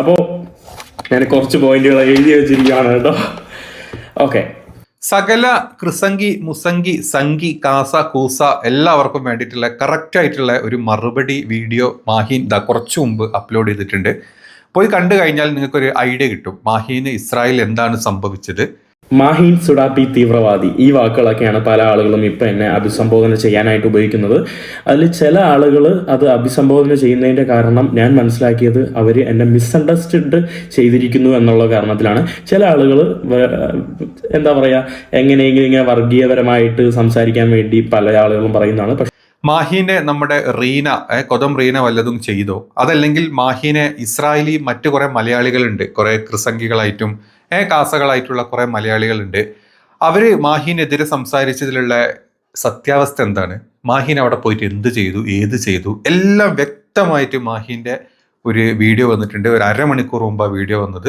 അപ്പോൾ ഞാൻ കുറച്ച് പോയിന്റുകൾ എഴുതി വെച്ചിരിക്കുകയാണ് കേട്ടോ. ഓക്കെ. സകല കൃസംഗി മുസംഗി സംഗി കാസ കൂസ എല്ലാവർക്കും വേണ്ടിയിട്ടുള്ള കറക്റ്റ് ആയിട്ടുള്ള ഒരു മറുപടി വീഡിയോ മാഹീൻ ദ കുറച്ചു മുമ്പ് അപ്ലോഡ് ചെയ്തിട്ടുണ്ട്. പോയി കണ്ടു കഴിഞ്ഞാൽ നിങ്ങൾക്കൊരു ഐഡിയ കിട്ടും. മാഹീന് ഇസ്രായേൽ എന്താണ് സംഭവിച്ചത്? മാഹീൻ സുഡാപ്പി തീവ്രവാദി. ഈ വാക്കുകളൊക്കെയാണ് പല ആളുകളും ഇപ്പം എന്നെ അഭിസംബോധന ചെയ്യാനായിട്ട് ഉപയോഗിക്കുന്നത്. അതിൽ ചില ആളുകൾ അത് അഭിസംബോധന ചെയ്യുന്നതിന്റെ കാരണം ഞാൻ മനസ്സിലാക്കിയത് അവർ എന്നെ മിസ്അണ്ടർസ്റ്റുഡ് ചെയ്തിരിക്കുന്നു എന്നുള്ള കാരണത്തിലാണ്. ചില ആളുകൾ എന്താ പറയുക എങ്ങനെയെങ്കിലും ഇങ്ങനെ വർഗീയപരമായിട്ട് സംസാരിക്കാൻ വേണ്ടി പല ആളുകളും പറയുന്നതാണ്. പക്ഷേ മാഹീനെ നമ്മുടെ റീന കൊതം റീന വല്ലതും ചെയ്തോ? അതല്ലെങ്കിൽ മാഹീനെ ഇസ്രായേലി മറ്റു കുറെ മലയാളികളുണ്ട്. കുറെ കൃസംഗികളായിട്ടും ഏ കാസകളായിട്ടുള്ള കുറേ മലയാളികളുണ്ട്. അവർ മാഹിനെതിരെ സംസാരിച്ചതിലുള്ള സത്യാവസ്ഥ എന്താണ്? മാഹീൻ അവിടെ പോയിട്ട് എന്ത് ചെയ്തു? ഏത് ചെയ്തു? എല്ലാം വ്യക്തമായിട്ട് മാഹിന്റെ ഒരു വീഡിയോ വന്നിട്ടുണ്ട്. ഒരു അരമണിക്കൂർ മുമ്പ് ആ വീഡിയോ വന്നത്.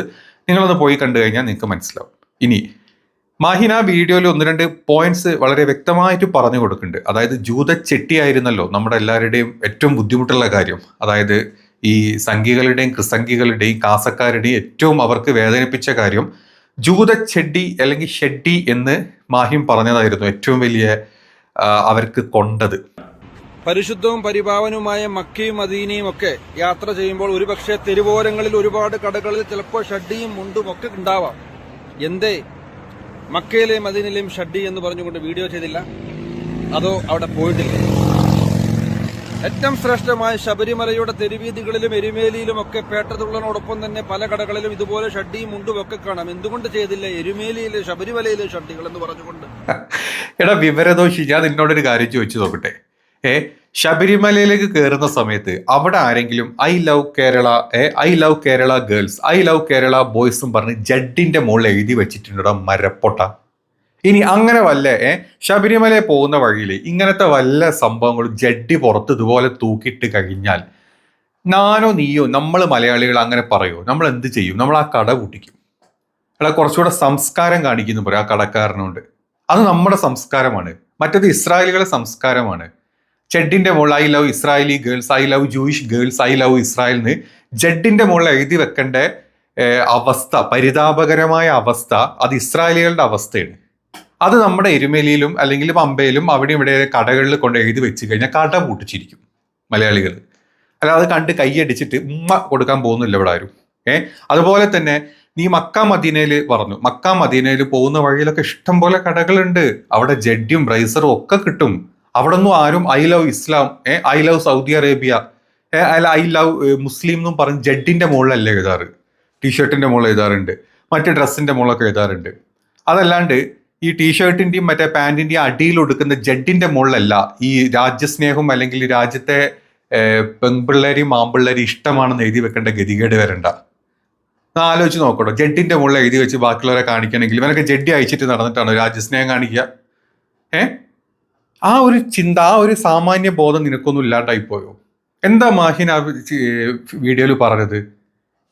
നിങ്ങളൊന്ന് പോയി കണ്ടു കഴിഞ്ഞാൽ നിങ്ങൾക്ക് മനസ്സിലാവും. ഇനി മാഹിൻ ആ വീഡിയോയിൽ ഒന്ന് രണ്ട് പോയിന്റ്സ് വളരെ വ്യക്തമായിട്ട് പറഞ്ഞു കൊടുക്കുന്നുണ്ട്. അതായത് ജൂത ചെട്ടിയായിരുന്നല്ലോ നമ്മുടെ എല്ലാവരുടെയും ഏറ്റവും ബുദ്ധിമുട്ടുള്ള കാര്യം. അതായത് ഈ സംഘികളുടെയും ക്രിസംഘികളുടെയും കാസക്കാരുടെയും ഏറ്റവും അവർക്ക് വേദനിപ്പിച്ച കാര്യം ജൂത ചെഡ്ഡി അല്ലെങ്കിൽ ഷെഡി എന്ന് മാഹിം പറഞ്ഞതായിരുന്നു ഏറ്റവും വലിയ അവർക്ക് കൊണ്ടത്. പരിശുദ്ധവും പരിപാവനവുമായ മക്കയും മദീനയും ഒക്കെ യാത്ര ചെയ്യുമ്പോൾ ഒരുപക്ഷെ തെരുവോരങ്ങളിൽ ഒരുപാട് കടകളിൽ ചിലപ്പോൾ ഷഡ്ഡിയും മുണ്ടും ഒക്കെ ഉണ്ടാവാം. എന്തേ? മക്കയിലെയും മദീനയിലെയും ഷഡ്ഡി എന്ന് പറഞ്ഞുകൊണ്ട് വീഡിയോ ചെയ്തില്ല. അതോ അവിടെ പോയിട്ടില്ല. ഏറ്റവും ശ്രേഷ്ഠമായ ശബരിമലയുടെ തെരുവീതികളിലും എരുമേലിയിലും ഒക്കെ പേട്ടതുള്ളനോടൊപ്പം തന്നെ പല കടകളിലും ഇതുപോലെ ഷഡ്ഡിയും മുണ്ടും ഒക്കെ കാണാം. എന്തുകൊണ്ട് ചെയ്തില്ല? എരുമേലിയിലെ ശബരിമലയിലെ ഷഡ്ഡികൾ എന്ന് പറഞ്ഞുകൊണ്ട്. എടാ വിവരദോഷി ഞാൻ നിന്നോടൊരു കാര്യം ചോദിച്ചു നോക്കട്ടെ. ഏ ശബരിമലയിലേക്ക് കയറുന്ന സമയത്ത് അവിടെ ആരെങ്കിലും ഐ ലവ് കേരള ഏ I love Kerala girls I love Kerala ബോയ്സും പറഞ്ഞ് ജഡിന്റെ മുകളിൽ എഴുതി വെച്ചിട്ടുണ്ടോ? മരപ്പൊട്ട. ഇനി അങ്ങനെ വല്ല ഏ ശബരിമലയിൽ പോകുന്ന വഴിയിൽ ഇങ്ങനത്തെ വല്ല സംഭവങ്ങളും ജഡ്ഡി പുറത്ത് ഇതുപോലെ തൂക്കിയിട്ട് കഴിഞ്ഞാൽ നാനോ നീയോ നമ്മൾ മലയാളികൾ അങ്ങനെ പറയോ? നമ്മൾ എന്ത് ചെയ്യും? നമ്മൾ ആ കട കൂട്ടിക്കും അല്ല കുറച്ചുകൂടെ സംസ്കാരം കാണിക്കുന്നു പറയും ആ കടക്കാരനോട്. അത് നമ്മുടെ സംസ്കാരമാണ്. മറ്റത് ഇസ്രായേലികളുടെ സംസ്കാരമാണ്. ചെഡിന്റെ മുകളിൽ I love Israeli girls I love Jewish girls I love Israel എന്ന് ജഡിന്റെ മുകളിൽ എഴുതി വെക്കേണ്ട അവസ്ഥ പരിതാപകരമായ അവസ്ഥ അത് ഇസ്രായേലികളുടെ അവസ്ഥയാണ്. അത് നമ്മുടെ എരുമേലിയിലും അല്ലെങ്കിൽ പമ്പയിലും അവിടെ ഇവിടെ കടകളിൽ കൊണ്ട് എഴുതി വെച്ച് കഴിഞ്ഞാൽ കട പൂട്ടിച്ചിരിക്കും മലയാളികൾ. അല്ലാതെ കണ്ട് കൈയടിച്ചിട്ട് ഉമ്മ കൊടുക്കാൻ പോകുന്നില്ല ഇവിടെ ആരും. ഏഹ് അതുപോലെ തന്നെ നീ മക്ക മദീനയിൽ പറഞ്ഞു. മക്ക മദീനയിൽ പോകുന്ന വഴിയിലൊക്കെ ഇഷ്ടം പോലെ കടകളുണ്ട്. അവിടെ ജഡ്യും ബ്രൈസറും ഒക്കെ കിട്ടും. അവിടെ ഒന്നും ആരും ഐ ലവ് ഇസ്ലാം ഏ? ഐ ലവ് സൗദി അറേബ്യ അല്ല ഐ ലവ് മുസ്ലിം എന്നും പറഞ്ഞ് ജഡിന്റെ മുകളിലല്ലേ എഴുതാറ്. ടീഷർട്ടിന്റെ മുകളിൽ എഴുതാറുണ്ട്. മറ്റ് ഡ്രസ്സിന്റെ മുകളിലൊക്കെ എഴുതാറുണ്ട്. അതല്ലാണ്ട് ഈ ടീഷർട്ടിന്റെയും മറ്റേ പാന്റിന്റെയും അടിയിൽ ഒടുക്കുന്ന ജഡിന്റെ മുകളിലല്ല ഈ രാജ്യസ്നേഹം അല്ലെങ്കിൽ രാജ്യത്തെ പെൺപിള്ളേരെയും ആമ്പിള്ളേരെയും ഇഷ്ടമാണെന്ന് എഴുതി വെക്കേണ്ട ഗതികേട് വരണ്ട. ആലോചിച്ച് നോക്കട്ടോ. ജഡിന്റെ മുകളിൽ എഴുതി വെച്ച് ബാക്കിയുള്ളവരെ കാണിക്കണമെങ്കിൽ ഇവനൊക്കെ ജഡ്ഡി അയച്ചിട്ട് നടന്നിട്ടാണ് രാജ്യസ്നേഹം കാണിക്കുക. ഏ? ആ ഒരു ചിന്ത ആ ഒരു സാമാന്യ ബോധം നിനക്കൊന്നും ഇല്ലാണ്ടായി പോയോ? എന്താ മാഹിൻ ആ വീഡിയോയിൽ പറഞ്ഞത്?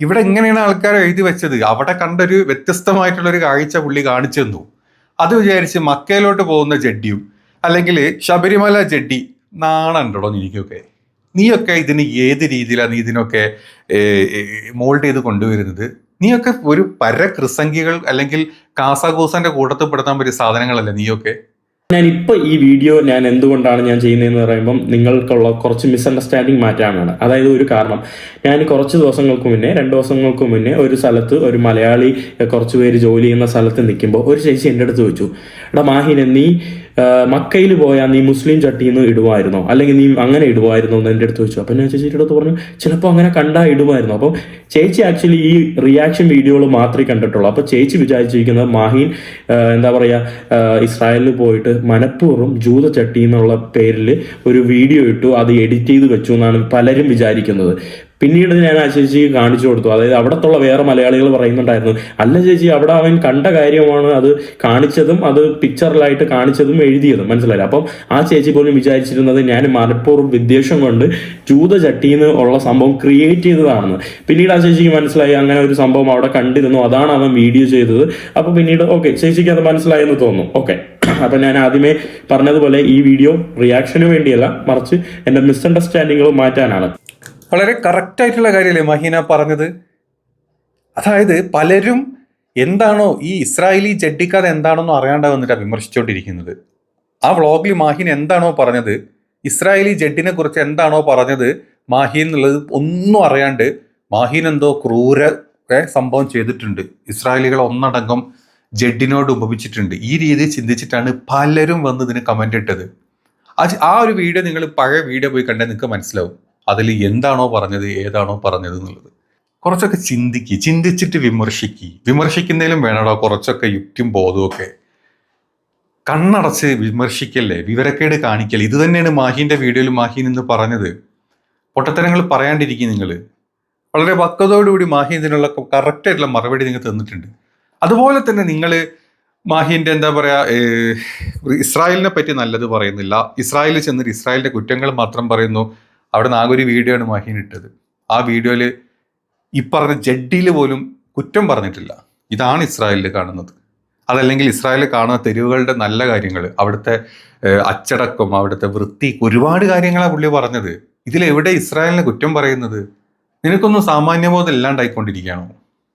ഇവിടെ എങ്ങനെയാണ് ആൾക്കാർ എഴുതി വെച്ചത്? അവിടെ കണ്ടൊരു വ്യത്യസ്തമായിട്ടുള്ള ഒരു കാഴ്ച പുള്ളി കാണിച്ചു തന്നു. അത് വിചാരിച്ച് മക്കയിലോട്ട് പോകുന്ന ജഡ്ഡിയും അല്ലെങ്കിൽ ശബരിമല ജഡ്ഡി നാണുണ്ടോ എനിക്കൊക്കെ നീയൊക്കെ ഇതിന് ഏത് രീതിയിലാണ് നീ ഇതിനൊക്കെ മോൾഡ് ചെയ്ത് കൊണ്ടുവരുന്നത്? നീയൊക്കെ ഒരു പര കൃസംഗികൾ അല്ലെങ്കിൽ കാസാകൂസന്റെ കൂട്ടത്തിൽ പെടുത്താൻ പറ്റിയ സാധനങ്ങളല്ലേ നീയൊക്കെ? ഞാൻ ഈ വീഡിയോ ഞാൻ എന്തുകൊണ്ടാണ് ഞാൻ ചെയ്യുന്നതെന്ന് പറയുമ്പം നിങ്ങൾക്കുള്ള കുറച്ച് മിസ്അണ്ടർസ്റ്റാൻഡിങ് മാറ്റാനാണ്. അതായത് ഒരു കാരണം. ഞാൻ കുറച്ച് ദിവസങ്ങൾക്ക് മുന്നേ രണ്ട് ദിവസങ്ങൾക്ക് മുന്നേ ഒരു സ്ഥലത്ത് ഒരു മലയാളി കുറച്ച് പേര് ജോലി ചെയ്യുന്ന സ്ഥലത്ത് നിൽക്കുമ്പോൾ ഒരു ചേച്ചി എന്റെ അടുത്ത് ചോദിച്ചു എടാ മാഹിനെ നീ മക്കയിൽ പോയാൽ നീ മുസ്ലിം ചട്ടിന്ന് ഇടുമായിരുന്നോ? അല്ലെങ്കിൽ നീ അങ്ങനെ ഇടുമായിരുന്നോ? എന്ന് എന്റെ അടുത്ത് ചോദിച്ചു. അപ്പം ഞാൻ ചേച്ചിയുടെ അടുത്ത് പറഞ്ഞു ചിലപ്പോൾ അങ്ങനെ കണ്ടാ ഇടുമായിരുന്നു? അപ്പം ചേച്ചി ആക്ച്വലി ഈ റിയാക്ഷൻ വീഡിയോകൾ മാത്രമേ കണ്ടിട്ടുള്ളൂ. അപ്പോൾ ചേച്ചി വിചാരിച്ചിരിക്കുന്നത് മാഹീൻ എന്താ പറയുക ഇസ്രായേലിൽ പോയിട്ട് മനഃപൂർവം ജൂത ചട്ടി എന്നുള്ള പേരിൽ ഒരു വീഡിയോ ഇട്ടു അത് എഡിറ്റ് ചെയ്ത് വെച്ചു എന്നാണ് പലരും വിചാരിക്കുന്നത്. പിന്നീട് ഞാൻ ആ ചേച്ചിക്ക് കാണിച്ചു കൊടുത്തു. അതായത് അവിടത്തുള്ള വേറെ മലയാളികൾ പറയുന്നുണ്ടായിരുന്നു അല്ല ചേച്ചി അവിടെ അവൻ കണ്ട കാര്യമാണ് അത് കാണിച്ചതും അത് പിക്ചറിലായിട്ട് കാണിച്ചതും എഴുതിയതും. മനസ്സിലായില്ല? അപ്പം ആ ചേച്ചി പോലും വിചാരിച്ചിരുന്നത് ഞാൻ മനഃപൂർവം വിദ്വേഷം കൊണ്ട് ജൂത ചട്ടിന്ന് ഉള്ള സംഭവം ക്രിയേറ്റ് ചെയ്തതാണെന്ന്. പിന്നീട് ആ ചേച്ചിക്ക് മനസ്സിലായി അങ്ങനെ ഒരു സംഭവം അവിടെ കണ്ടിരുന്നു അതാണ് അവൻ വീഡിയോ ചെയ്തത്. അപ്പൊ പിന്നീട് ഓക്കെ ചേച്ചിക്ക് അത് മനസ്സിലായെന്ന് തോന്നുന്നു. ഓക്കെ. അപ്പൊ ഞാൻ ആദ്യമേ പറഞ്ഞതുപോലെ ഈ വീഡിയോ റിയാക്ഷന് വേണ്ടിയല്ല മറിച്ച് എന്റെ മിസ്അണ്ടർസ്റ്റാൻഡിങ്ങുകൾ മാറ്റാനാണ്. വളരെ കറക്റ്റ് ആയിട്ടുള്ള കാര്യമല്ലേ മഹീന പറഞ്ഞത്? അതായത് പലരും എന്താണോ ഈ ഇസ്രായേലി ജഡ്ഡിക്കഥ എന്താണെന്നോ അറിയാണ്ട് വന്നിട്ടാണ് വിമർശിച്ചുകൊണ്ടിരിക്കുന്നത് ആ വ്ളോഗിൽ മാഹിൻ എന്താണോ പറഞ്ഞത് ഇസ്രായേലി ജഡ്ഡിനെ കുറിച്ച് എന്താണോ പറഞ്ഞത് മാഹിൻ എന്നുള്ളത് ഒന്നും അറിയാണ്ട് മാഹിൻ എന്തോ ക്രൂര സംഭവം ചെയ്തിട്ടുണ്ട്. ഇസ്രായേലികൾ ഒന്നടങ്കം ജഡ്ഡിനോട് ഉപമിച്ചിട്ടുണ്ട്. ഈ രീതിയിൽ ചിന്തിച്ചിട്ടാണ് പലരും വന്ന് ഇതിന് കമന്റ് ഇട്ടത്. അത് ആ ഒരു വീഡിയോ നിങ്ങൾ പഴയ വീഡിയോ പോയി കണ്ടാൽ നിങ്ങൾക്ക് മനസ്സിലാവും. അതിൽ എന്താണോ പറഞ്ഞത് ഏതാണോ പറഞ്ഞത് എന്നുള്ളത്. കുറച്ചൊക്കെ ചിന്തിക്കുക ചിന്തിച്ചിട്ട് വിമർശിക്കുക വിമർശിക്കുന്നതിലും വേണമല്ലോ കുറച്ചൊക്കെ യുക്തിയും ബോധവും ഒക്കെ. കണ്ണടച്ച് വിമർശിക്കല്ലേ? വിവരക്കേട് കാണിക്കല്ലേ? ഇത് തന്നെയാണ് മാഹിന്റെ വീഡിയോയിൽ മാഹിൻ എന്ന് പറഞ്ഞത്. പൊട്ടത്തരങ്ങൾ പറയാണ്ടിരിക്കും നിങ്ങൾ. വളരെ പക്വതയോടുകൂടി മാഹി ഇതിനുള്ള കറക്റ്റ് ആയിട്ടുള്ള മറുപടി നിങ്ങൾ തന്നിട്ടുണ്ട്. അതുപോലെ തന്നെ നിങ്ങൾ മാഹിന്റെ എന്താ പറയുക ഇസ്രായേലിനെ പറ്റി നല്ലത് പറയുന്നില്ല. ഇസ്രായേലിൽ ചെന്നിട്ട് ഇസ്രായേലിന്റെ കുറ്റങ്ങൾ മാത്രം പറയുന്നു. അവിടെ നിന്ന് ആകെ ഒരു വീഡിയോ ആണ് മാഹിൻ ഇട്ടത്. ആ വീഡിയോയിൽ ഈ പറഞ്ഞ ജഡ്ഡിയിൽ പോലും കുറ്റം പറഞ്ഞിട്ടില്ല. ഇതാണ് ഇസ്രായേലിൽ കാണുന്നത്. അതല്ലെങ്കിൽ ഇസ്രായേലിൽ കാണുന്ന തെരുവുകളുടെ നല്ല കാര്യങ്ങൾ അവിടുത്തെ അച്ചടക്കം അവിടുത്തെ വൃത്തി ഒരുപാട് കാര്യങ്ങളാണ് പുള്ളി പറഞ്ഞത്. ഇതിലെവിടെ ഇസ്രായേലിനെ കുറ്റം പറയുന്നത്? നിനക്കൊന്നും സാമാന്യബോധം ഇല്ലാണ്ടായിക്കൊണ്ടിരിക്കുകയാണോ?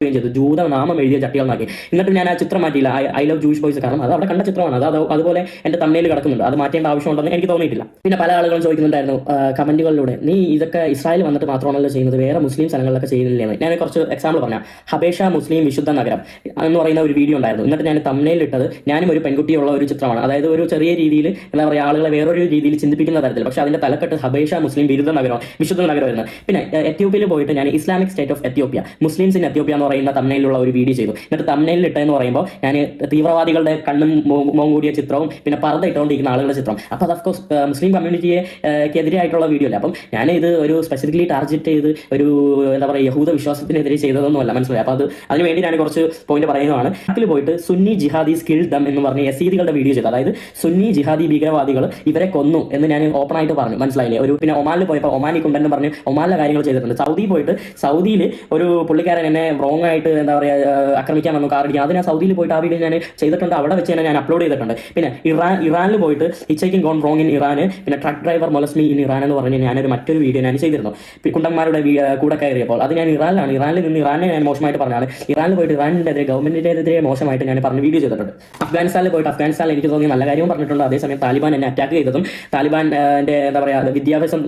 ചെയ്യുകയും ചെയ്തു. ജൂത നാമം എഴുതിയ ചട്ടികൾ നാക്കി എന്നിട്ട് ഞാൻ ആ ചിത്രം മാറ്റിയില്ല. ഐ ലവ് ജൂയിഷ് ബോയ്സ് കാരണം അത് അവിടെ കണ്ട ചിത്രമാണ്. അത് അത് അതുപോലെ എന്റെ തമ്മയിൽ കിടക്കുന്നുണ്ട്. അത് മാറ്റേണ്ട ആവശ്യമുണ്ടെന്ന് എനിക്ക് തോന്നിയിട്ടില്ല. പിന്നെ പല ആളുകളും ചോദിക്കുന്നുണ്ടായിരുന്നു കമന്റുകളിലൂടെ നീ ഇതൊക്കെ ഇസ്രായേൽ വന്നിട്ട് മാത്രമാണല്ലോ ചെയ്യുന്നത്. വേറെ മുസ്ലിം സ്ഥലങ്ങളിലൊക്കെ ചെയ്യുന്നില്ലെന്ന്. ഞാൻ കുറച്ച് എക്സാമ്പിൾ പറഞ്ഞാൽ ഹബേഷ മുസ്ലിം വിശുദ്ധ നഗരം എന്ന് പറയുന്ന ഒരു വീഡിയോ ഉണ്ടായിരുന്നു. എന്നിട്ട് ഞാൻ തമ്മയിൽ ഇട്ടത് ഞാനും ഒരു പെൺകുട്ടിയുള്ള ഒരു ചിത്രമാണ്. അതായത് ഒരു ചെറിയ രീതിയിൽ എന്താ പറയുക ആളുകളെ വേറൊരു രീതിയിൽ ചിന്തിപ്പിക്കുന്ന തരത്തിൽ. പക്ഷെ അതിന്റെ തലക്കെട്ട് ഹബേഷ മുസ്ലിം വിരുദ്ധ നഗരം വിശുദ്ധ നഗരമായിരുന്നു. പിന്നെ എത്യോപ്യയിൽ പോയിട്ട് ഞാൻ Islamic State of Ethiopia Muslims in Ethiopia എന്ന് പറയുന്ന തമ്മയിലുള്ള ഒരു വീഡിയോ ചെയ്തു. എന്നിട്ട് തമ്മയിൽ ഇട്ടെന്ന് പറയുമ്പോൾ ഞാൻ തീവ്രവാദികളുടെ കണ്ണും മോ- കൂടിയ ചിത്രവും പിന്നെ പർദ്ദ ഇട്ടുകൊണ്ടിരിക്കുന്ന ആളുകളുടെ ചിത്രം അപ്പോൾ അത് ഓഫ്കോഴ്സ് മുസ്ലിം കമ്മ്യൂണിറ്റിയെ എതിരായിട്ടുള്ള വീഡിയോ അല്ല? അപ്പം ഞാൻ ഇത് ഒരു സ്പെസിഫിക്കലി ടാർഗറ്റ് ചെയ്ത് ഒരു എന്താ പറയുക യഹൂദ വിശ്വാസത്തിനെതിരെ ചെയ്തതൊന്നുമല്ല. മനസ്സിലായി? അപ്പോൾ അത് അതിന് വേണ്ടി ഞാൻ കുറച്ച് പോയിന്റ് പറയുന്നതാണ് അതിൽ പോയിട്ട് സുന്നി ജിഹാദി സ്കിൽ ദം എന്ന് പറഞ്ഞ എസീദികളുടെ വീഡിയോ ചെയ്തു. അതായത് സുന്നി ജിഹാദി ഭീകരവാദികൾ ഇവരെ കൊന്നു എന്ന് ഞാൻ ഓപ്പൺ ആയിട്ട് പറഞ്ഞു. മനസ്സിലായില്ലേ? ഒരു പിന്നെ ഒമാനിൽ പോയപ്പോൾ ഒമാനി കുണ്ടെന്ന് പറഞ്ഞ് ഒമാനിലെ കാര്യങ്ങൾ ചെയ്തിട്ടുണ്ട്. സൗദി പോയിട്ട് സൗദിയിൽ ഒരു പുള്ളിക്കാരൻ എന്നെ റോങ് ആയിട്ട് എന്താ പറയുക ആക്രമിക്കാൻ വന്നു കാർ അടിക്കാൻ അത് ഞാൻ സൗദിയിൽ പോയിട്ട് ആ വീഡിയോ ഞാൻ ചെയ്തിട്ടുണ്ട്. അവിടെ വെച്ച് തന്നെ ഞാൻ അപ്ലോഡ് ചെയ്തിട്ടുണ്ട്. പിന്നെ ഇറാൻ ഇറാനിൽ പോയിട്ട് hitchhiking gone wrong in Iran പിന്നെ truck driver molests me in Iran എന്ന് പറഞ്ഞ് ഞാനൊരു മറ്റൊരു വീഡിയോ ഞാൻ ചെയ്തിരുന്നു. കുണ്ടന്മാരുടെ കൂടെ കയറിയപ്പോൾ. അത് ഞാൻ ഇറാനിലാണ്. ഇറാനിൽ നിന്ന് ഇറാനെ ഞാൻ മോശമായിട്ട് പറഞ്ഞാണ് ഇറാനിൽ പോയിട്ട് ഇറാനിന്റെ ഗവൺമെന്റിന്റെതിരെ മോശമായിട്ട് ഞാൻ പറഞ്ഞ് വീഡിയോ ചെയ്തിട്ടുണ്ട്. അഫ്ഗാനിസ്ഥാനിൽ പോയിട്ട് അഫ്ഗാനിസ്ഥാനിൽ എനിക്ക് തോന്നിയ നല്ല കാര്യവും പറഞ്ഞിട്ടുണ്ട്. അതേസമയം താലിബാൻ എന്നെ അറ്റാക്ക് ചെയ്തതും താലിബാൻ എന്താ പറയുക വിദ്യാഭ്യാസം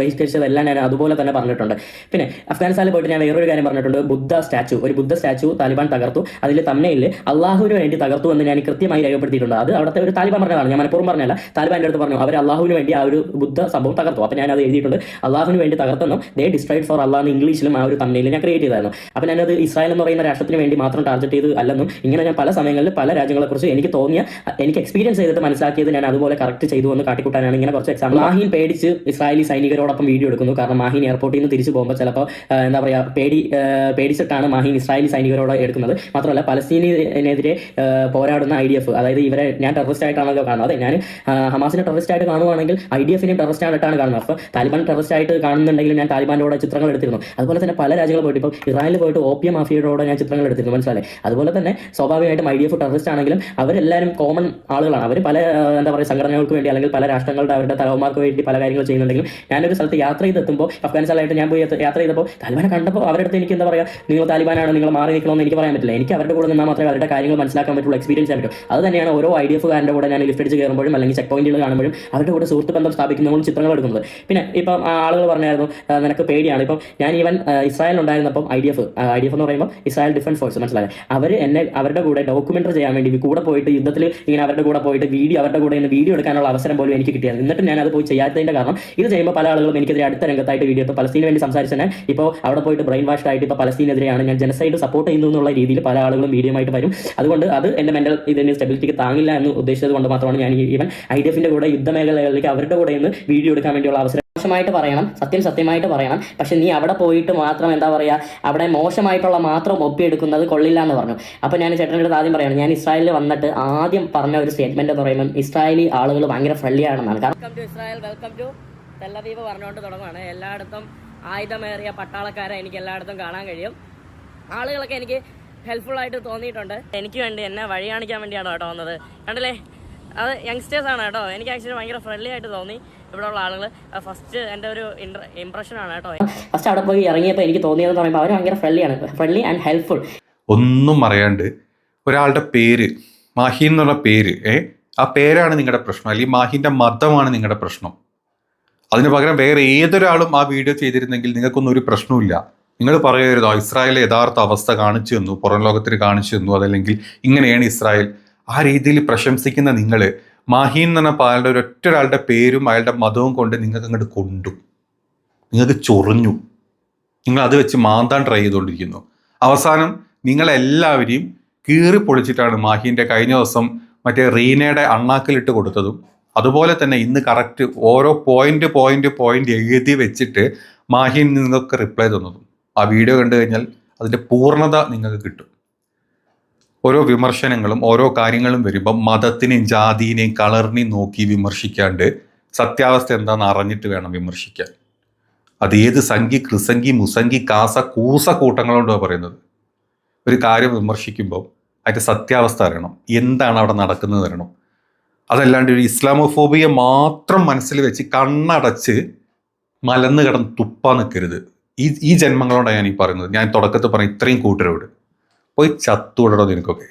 ബഹിഷ്കരിച്ചതെല്ലാം ഞാൻ അതുപോലെ തന്നെ പറഞ്ഞിട്ടുണ്ട്. പിന്നെ അഫ്ഗാനിസ്ഥാനിൽ പോയിട്ട് ഞാൻ വേറൊരു കാര്യം പറഞ്ഞിട്ടുണ്ട്. ബുദ്ധ സ്റ്റാച്ചു ഒരു ബുദ്ധ സ്റ്റാച്ചു താലിബാൻ തകർത്തു. അതിൽ തമ്മയിൽ അള്ളാഹുവിന് വേണ്ടി തകർത്തു എന്ന് ഞാൻ കൃത്യമായി രേഖപ്പെടുത്തിയിട്ടുണ്ട്. അത് അവിടുത്തെ ഒരു താലിബാൻ പറഞ്ഞതാണ് ഞാൻ മനപ്പുറം പറഞ്ഞല്ല താലിബാന്റെ അടുത്ത് പറഞ്ഞു അവർ അള്ളാഹുവിന് വേണ്ടി ആ ഒരു ബുദ്ധ സംഭവം തകർത്തു. അപ്പോൾ ഞാൻ അത് എഴുതിയിട്ടുണ്ട്. അള്ളാഹുവിന് വേണ്ടി തകർത്തെന്നും ദേ ഡിസ്ട്രൈഡ് ഫോർ അള്ളാഹ് എന്ന് ഇംഗ്ലീഷിലും ആ ഒരു തമ്മയിൽ ഞാൻ ക്രിയേറ്റ് ചെയ്തായിരുന്നു. അപ്പോൾ ഞാനത് ഇസ്രായേൽ എന്ന് പറയുന്ന രാഷ്ട്രത്തിന് വേണ്ടി മാത്രം ടാർഗറ്റ് ചെയ്ത് അല്ലെന്നും ഇങ്ങനെ ഞാൻ പല സമയങ്ങളിൽ പല രാജ്യങ്ങളെക്കുറിച്ച് എനിക്ക് തോന്നിയ എനിക്ക് എക്സ്പീരിയൻസ് ചെയ്തിട്ട് മനസ്സിലാക്കിയത് ഞാൻ അതുപോലെ കറക്റ്റ് ചെയ്തു എന്ന് കാട്ടിക്കൂട്ടാനാണ് ഇങ്ങനെ കുറച്ച് എക്സാമ്പിൾ മാഹിൻ പേടിച്ച് ഇസ്രായേലി സൈനികരോടൊപ്പം വീഡിയോ എടുക്കുന്നു. കാരണം മാഹിൻ എയർപോർട്ടിൽ നിന്ന് തിരിച്ചു പോകുമ്പോൾ ചിലപ്പോൾ എന്താ പറയുക പേടി പേടിച്ചിട്ടാണ് ഇസ്രായേലി സൈനികരോട് എടുക്കുന്നത്. മാത്രമല്ല പലസ്തീനെതിരെ പോരാടുന്ന ഐ ഡി എഫ് അതായത് ഇവരെ ഞാൻ ടെററിസ്റ്റ് ആയിട്ടാണല്ലോ കാണുന്നത്. അതെ ഞാൻ ഹമാസിനെ ടെററിസ്റ്റ് ആയിട്ട് കാണുവാണെങ്കിൽ ഐ ഡി എഫിനെയും ടെററിസ്റ്റ് ആയിട്ടാണ് കാണുന്നത്. അപ്പോൾ താലിബാൻ ടെററിസ്റ്റ് ആയിട്ട് കാണുന്നുണ്ടെങ്കിൽ ഞാൻ താലിബാനോട് ചിത്രങ്ങൾ എടുത്തിരുന്നു. അതുപോലെ തന്നെ പല രാജ്യങ്ങൾ പോയിട്ട് ഇപ്പോൾ ഇറാനിൽ പോയിട്ട് ഓപ്പിയ മാഫിയയോടെ ഞാൻ ചിത്രങ്ങൾ എടുത്തിരുന്നു. മനസ്സിലായി അതുപോലെ തന്നെ സ്വാഭാവികമായിട്ടും ഐ ഡി എഫ് ടെററിസ്റ്റ് ആണെങ്കിലും അവരെല്ലാവരും കോമൺ ആളുകളാണ്. അവർ പല എന്താ പറയുക സംഘടനകൾക്ക് വേണ്ടി അല്ലെങ്കിൽ പല രാഷ്ട്രങ്ങളുടെ അവരുടെ തലവന്മാർക്ക് വേണ്ടി പല കാര്യങ്ങൾ ചെയ്യുന്നുണ്ടെങ്കിലും ഞാനൊരു സ്ഥലത്ത് യാത്ര ചെയ്തെത്തുമ്പോൾ അഫ്ഗാനിസ്ഥാനായിട്ട് ഞാൻ പോയി യാത്ര ചെയ്തപ്പോൾ താലിബാനെ കണ്ടപ്പോൾ അവരുടെ അടുത്ത് എനിക്ക് എന്താ പറയുക നിങ്ങൾ താലിബാനാണ് നിങ്ങൾ മാറി നിൽക്കണമെന്ന് എനിക്ക് പറയാൻ പറ്റില്ല. എനിക്ക് അവരുടെ കൂടെ നിന്നാൽ മാത്രമേ അവരുടെ കാര്യങ്ങൾ മനസ്സിലാക്കാൻ പറ്റുള്ളൂ എക്സ്പീരിയൻസ് ആയിട്ട് അത് തന്നെയാണ് ഓരോ ഐ ഡി എഫുകാരുടെ കൂടെ ഞാൻ ലിഫ്റ്റ് അടിച്ച് കയറുമ്പോഴും അല്ലെങ്കിൽ ചെക്ക് പോയിന്റുകൾ കാണുമ്പോഴും അവരുടെ കൂടെ സുഹൃത്ത് ബന്ധം സ്ഥാപിക്കുന്നതും ചിത്രങ്ങൾ എടുക്കുന്നത്. പിന്നെ ഇപ്പം ആളുകൾ പറഞ്ഞായിരുന്നു നിനക്ക് പേടിയാണ്. ഇപ്പം ഞാൻ even Israel ഉണ്ടായിരുന്നപ്പം I D F I D F എന്ന് പറയുമ്പോൾ ഇസ്രായേൽ ഡിഫൻസ് ഫോഴ്സ് മനസ്സിലായി? അവർ എന്നെ അവരുടെ കൂടെ ഡോക്യുമെന്ററി ചെയ്യാൻ വേണ്ടി കൂടെ പോയിട്ട് യുദ്ധത്തിൽ ഇങ്ങനെ അവരുടെ കൂടെ പോയിട്ട് വീഡിയോ അവരുടെ കൂടെ ഇന്ന് വീഡിയോ എടുക്കാനുള്ള അവസരം പോലും എനിക്ക് കിട്ടിയത്. എന്നിട്ട് ഞാൻ അത് പോയി ചെയ്യാത്തതിന്റെ കാരണം ഇത് ചെയ്യുമ്പോൾ പല ആളുകളും എനിക്കെതിരെ അടുത്ത രംഗത്തായിട്ട് വീഡിയോ ഇപ്പോൾ പലസ്തീന് വേണ്ടി സംസാരിച്ചാൽ ഇപ്പോൾ അവിടെ പോയിട്ട് ബ്രെയിൻ വാഷ് ആയിട്ട് ഇപ്പോൾ പലസ്തീനെതിരെയാണ് ഞാൻ ജനസൈഡ് സപ്പോർട്ട് ചെയ്യുന്നു എന്നുള്ള രീതിയിൽ പല ആളുകളും വീഡിയോ ആയിട്ട് വരും. അതുകൊണ്ട് അത് എന്റെ മെന്റൽ ഇതിന് സ്റ്റെബിലിറ്റിക്ക് താങ്ങില്ല എന്ന് ഉദ്ദേശിച്ചത് കൊണ്ട് മാത്രമാണ് ഞാൻ ഈവൻ ഐ ഡി എഫിന്റെ കൂടെ യുദ്ധമേഖലകളിലേക്ക് അവരുടെ കൂടെ നിന്ന് വീഡിയോ എടുക്കാൻ വേണ്ടിയുള്ള അവസരം മോശമായിട്ട് പറയണം സത്യം സത്യമായിട്ട് പറയണം. പക്ഷെ നീ അവിടെ പോയിട്ട് മാത്രം എന്താ പറയുക അവിടെ മോശമായിട്ടുള്ള മാത്രം ഒപ്പിയെടുക്കുന്നത് കൊള്ളില്ല എന്ന് പറഞ്ഞു. അപ്പോൾ ഞാൻ ചേട്ടന്റെ അടുത്ത് ആദ്യം പറയണം ഞാൻ ഇസ്രായേലിൽ വന്നിട്ട് ആദ്യം പറഞ്ഞ ഒരു സ്റ്റേറ്റ്മെന്റ് എന്ന് പറയുമ്പോൾ ഇസ്രായേലി ആളുകൾ ഭയങ്കര ഫ്രണ്ട്ലി ആണെന്നാണ്. Welcome to Israel welcome to പറഞ്ഞുകൊണ്ട് തുടങ്ങുകയാണ് എല്ലായിടത്തും ആയുധമേറിയ പട്ടാളക്കാരെ എനിക്ക് എല്ലായിടത്തും കാണാൻ കഴിയും. ആളുകളൊക്കെ എനിക്ക് ഹെൽപ്ഫുൾ ആയിട്ട് തോന്നിയിട്ടുണ്ട്. എനിക്ക് വേണ്ടി എന്നെ വഴി കാണിക്കാൻ വേണ്ടിയാണ് കേട്ടോ വന്നത്. കണ്ടില്ലേ? അത് യങ്സ്റ്റേഴ്സ് ആണ് കേട്ടോ. എനിക്ക് ആക്ച്വലി ഭയങ്കര ഫ്രണ്ട്ലി ആയിട്ട് തോന്നി ഇവിടെ ഉള്ള ആളുകൾ ഫസ്റ്റ് എന്റെ ഒരു ഇംപ്രഷനാണ് കേട്ടോ. ഫസ്റ്റ് അവിടെ പോയി ഇറങ്ങിയപ്പോൾ എനിക്ക് തോന്നിയതെന്ന് പറയുമ്പോൾ അവർ ഭയങ്കര ഫ്രണ്ട്ലിയാണ് ഫ്രണ്ട്ലി ആൻഡ് ഹെൽപ്ഫുൾ ഒന്നും അറിയാണ്ട് ഒരാളുടെ പേര് മാഹി എന്നുള്ള പേര് ഏ? ആ പേരാണ് നിങ്ങളുടെ പ്രശ്നം. അല്ലെങ്കിൽ മാഹിന്റെ മതമാണ് നിങ്ങളുടെ പ്രശ്നം. അതിന് പകരം വേറെ ഏതൊരാളും ആ വീഡിയോ ചെയ്തിരുന്നെങ്കിൽ നിങ്ങൾക്കൊന്നും ഒരു പ്രശ്നവുമില്ല. നിങ്ങൾ പറയരുതോ ഇസ്രായേലിലെ യഥാർത്ഥ അവസ്ഥ കാണിച്ചു തന്നു പുറം ലോകത്തിന് കാണിച്ചു തന്നു അതല്ലെങ്കിൽ ഇങ്ങനെയാണ് ഇസ്രായേൽ. ആ രീതിയിൽ പ്രശംസിക്കുന്ന നിങ്ങൾ മാഹീൻ എന്ന് പറഞ്ഞ പാലയുടെ ഒരൊറ്റ ഒരാളുടെ പേരും അയാളുടെ മതവും കൊണ്ട് നിങ്ങൾക്ക് അങ്ങോട്ട് കൊണ്ടു. നിങ്ങൾക്ക് ചൊറിഞ്ഞു. നിങ്ങൾ അത് വെച്ച് മാന്താൻ ട്രൈ ചെയ്തുകൊണ്ടിരിക്കുന്നു. അവസാനം നിങ്ങളെല്ലാവരെയും കീറി പൊളിച്ചിട്ടാണ് മാഹീന്റെ കഴിഞ്ഞ ദിവസം മറ്റേ റീനയുടെ അണ്ണാക്കിലിട്ട് കൊടുത്തതും അതുപോലെ തന്നെ ഇന്ന് കറക്റ്റ് ഓരോ പോയിന്റ് പോയിന്റ് പോയിന്റ് എഴുതി വെച്ചിട്ട് മാഹീൻ നിങ്ങൾക്ക് റിപ്ലൈ തന്നതും. ആ വീഡിയോ കണ്ടു കഴിഞ്ഞാൽ അതിന്റെ പൂർണത നിങ്ങൾക്ക് കിട്ടും. ഓരോ വിമർശനങ്ങളും ഓരോ കാര്യങ്ങളും വരുമ്പം മതത്തിനെയും ജാതിനെയും കളറിനെയും നോക്കി വിമർശിക്കാണ്ട് സത്യാവസ്ഥ എന്താണെന്ന് അറിഞ്ഞിട്ട് വേണം വിമർശിക്കാൻ. അത് ഏത് സംഖി കൃസംഗി മുസംഗി കാസ കൂസ കൂട്ടങ്ങളുണ്ടോ പറയുന്നത്. ഒരു കാര്യം വിമർശിക്കുമ്പോൾ അതിന്റെ സത്യാവസ്ഥ അറിയണം. എന്താണ് അവിടെ നടക്കുന്നത് അറിയണം. അതല്ലാണ്ട് ഒരു ഇസ്ലാമോഫോബിയ മാത്രം മനസ്സിൽ വെച്ച് കണ്ണടച്ച് മലന്ന് കിടന്ന് തുപ്പാൻ നിൽക്കരുത്. ഈ ഈ ജന്മങ്ങളോടാണ് ഞാൻ ഈ പറയുന്നത്. ഞാൻ തുടക്കത്തിൽ പറഞ്ഞ ഇത്രയും കൂട്ടരോട്. പോയി ചത്തുവിടണോ നിനക്കൊക്കെ?